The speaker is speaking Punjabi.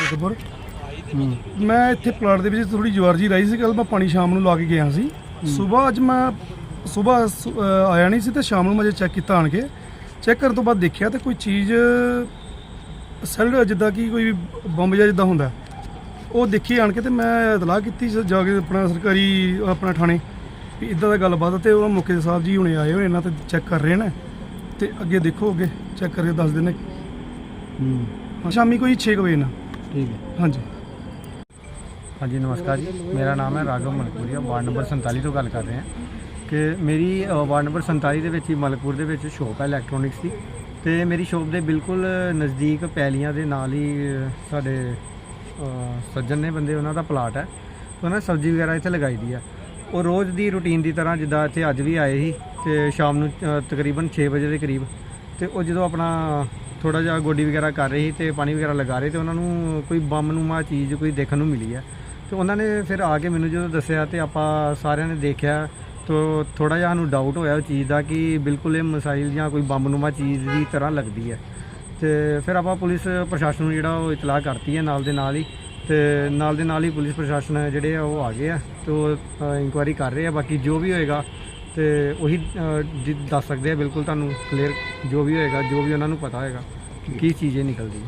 ਕਪੂਰ ਮੈਂ ਇੱਥੇ ਪਲਾਟ ਦੇ ਵਿੱਚ ਥੋੜੀ ਜਵਾਰ ਜੀ ਰਹੀ ਸੀ ਕੱਲ ਮੈਂ ਪਾਣੀ ਸ਼ਾਮ ਨੂੰ ਲਾ ਕੇ ਗਿਆ ਸੀ। ਸਵੇਰ ਅੱਜ ਮੈਂ ਸਵੇਰ ਆਇਆ ਨਹੀਂ ਸੀ ਤੇ ਸ਼ਾਮ ਨੂੰ ਮੈਂ ਚੈੱਕ ਕੀਤਾ ਆਣ ਕੇ। ਚੈੱਕ ਕਰਨ ਤੋਂ ਬਾਅਦ ਦੇਖਿਆ ਤੇ ਕੋਈ ਚੀਜ਼ ਸੈਲ ਜਿੱਦਾਂ ਕਿ ਕੋਈ ਬੰਬ ਜਿਹਾ ਜਿੱਦਾਂ ਹੁੰਦਾ। ਉਹ ਦੇਖੀ ਆਣ ਕੇ ਤੇ ਮੈਂ ਇਤਲਾਹ ਕੀਤੀ ਸੀ ਜਾ ਕੇ ਆਪਣਾ ਸਰਕਾਰੀ ਆਪਣਾ ਥਾਣੇ ਵੀ ਇਦਾਂ ਦਾ ਗੱਲਬਾਤ ਤੇ ਉਹ ਮੁਖੀ ਸਾਹਿਬ ਜੀ ਹੁਣੇ ਆਏ ਹੋਏ ਇਹਨਾਂ ਤੇ ਚੈੱਕ ਕਰ ਰਹੇ ਨੇ। ਤੇ ਅੱਗੇ ਦੇਖੋ ਅੱਗੇ ਚੈੱਕ ਕਰਕੇ ਦੱਸ ਦਿੰਦੇ ਹੂੰ। ਸ਼ਾਮੀ ਕੋਈ 6 ਵਜੇ ਨਾਲ ਠੀਕ ਹੈ। ਹਾਂਜੀ। ਹਾਂਜੀ ਨਮਸਕਾਰ ਜੀ। ਮੇਰਾ ਨਾਮ ਹੈ ਰਾਘਵ ਮਲਕਪੁਰੀਆ ਵਾਰਡ ਨੰਬਰ 47 ਤੋਂ ਗੱਲ ਕਰ ਰਹੇ ਹਾਂ ਕਿ ਮੇਰੀ ਅ, ਵਾਰਡ ਨੰਬਰ 47 ਦੇ ਵਿੱਚ ਹੀ ਮਲਕਪੁਰ ਦੇ ਵਿੱਚ ਸ਼ੋਪ ਹੈ ਇਲੈਕਟ੍ਰੋਨਿਕਸ ਦੀ ਤੇ ਮੇਰੀ ਸ਼ੋਪ ਦੇ ਬਿਲਕੁਲ ਨਜ਼ਦੀਕ ਪੈਲੀਆਂ ਦੇ ਨਾਲ ਹੀ ਅ, ਸਾਡੇ ਅ, ਸੱਜਣ ਨੇ ਬੰਦੇ ਉਹਨਾਂ ਦਾ ਪਲਾਟ ਹੈ। ਉਹਨਾਂ ਨੇ ਸਬਜ਼ੀ ਵਗੈਰਾ ਇੱਥੇ ਲਗਾਈ ਦੀ ਆ। ਉਹ ਰੋਜ਼ ਦੀ ਰੁਟੀਨ ਦੀ ਤਰ੍ਹਾਂ ਜਿੱਦਾਂ ਇੱਥੇ ਅੱਜ ਵੀ ਆਏ ਸੀ ਤੇ ਸ਼ਾਮ ਨੂੰ ਅ, ਤਕਰੀਬਨ 6 ਵਜੇ ਦੇ ਕਰੀਬ ਤੇ ਉਹ ਜਦੋਂ ਆਪਣਾ ਥੋੜਾ ਜਿਹਾ ਗੋਡੀ ਵਗੈਰਾ ਕਰ ਰਹੀ ਸੀ ਤੇ ਪਾਣੀ ਵਗੈਰਾ ਲਗਾ ਰਹੇ ਤੇ ਉਹਨਾਂ ਨੂੰ ਕੋਈ ਬੰਮ ਨੂਮਾ ਚੀਜ਼, ਕੋਈ ਦੇਖਣ ਨੂੰ ਮਿਲੀ ਹੈ ਤੇ ਉਹਨਾਂ ਨੇ ਫਿਰ ਆ ਕੇ ਮੈਨੂੰ ਜਦੋਂ ਦੱਸਿਆ ਤੇ ਆਪਾਂ ਸਾਰਿਆਂ ਨੇ ਦੇਖਿਆ, ਤੋ ਥੋੜਾ ਜਿਹਾ ਸਾਨੂੰ ਡਾਊਟ ਹੋਇਆ ਉਹ ਚੀਜ਼ ਦਾ ਕਿ ਬਿਲਕੁਲ ਇਹ ਮਿਸਾਈਲ ਜਾਂ ਕੋਈ ਬੰਬਨੁਮਾ ਚੀਜ਼ ਦੀ ਤਰ੍ਹਾਂ ਲੱਗਦੀ ਹੈ ਤੇ ਫਿਰ ਆਪਾਂ ਪੁਲਿਸ ਪ੍ਰਸ਼ਾਸਨ ਨੂੰ ਜਿਹੜਾ ਉਹ ਇਤਲਾਹ ਕਰਤੀ ਹੈ ਨਾਲ ਦੇ ਨਾਲ ਹੀ। ਤੇ ਨਾਲ ਦੇ ਨਾਲ ਹੀ ਪੁਲਿਸ ਪ੍ਰਸ਼ਾਸਨ ਜਿਹੜੇ ਆ ਉਹ ਆ ਗਏ ਆ, ਤੇ ਇਨਕੁਆਇਰੀ ਕਰ ਰਹੇ ਆ। ਬਾਕੀ ਜੋ ਵੀ ਹੋਏਗਾ ਤੇ ਉਹੀ ਅ, ਜੀ ਦੱਸ ਸਕਦੇ ਆ ਬਿਲਕੁਲ ਤੁਹਾਨੂੰ ਕਲੀਅਰ ਜੋ ਵੀ ਹੋਏਗਾ ਜੋ ਵੀ ਉਹਨਾਂ ਨੂੰ ਪਤਾ ਹੋਏਗਾ ਕਿ ਕੀ ਚੀਜ਼ ਇਹ ਨਿਕਲਦੀ ਹੈ।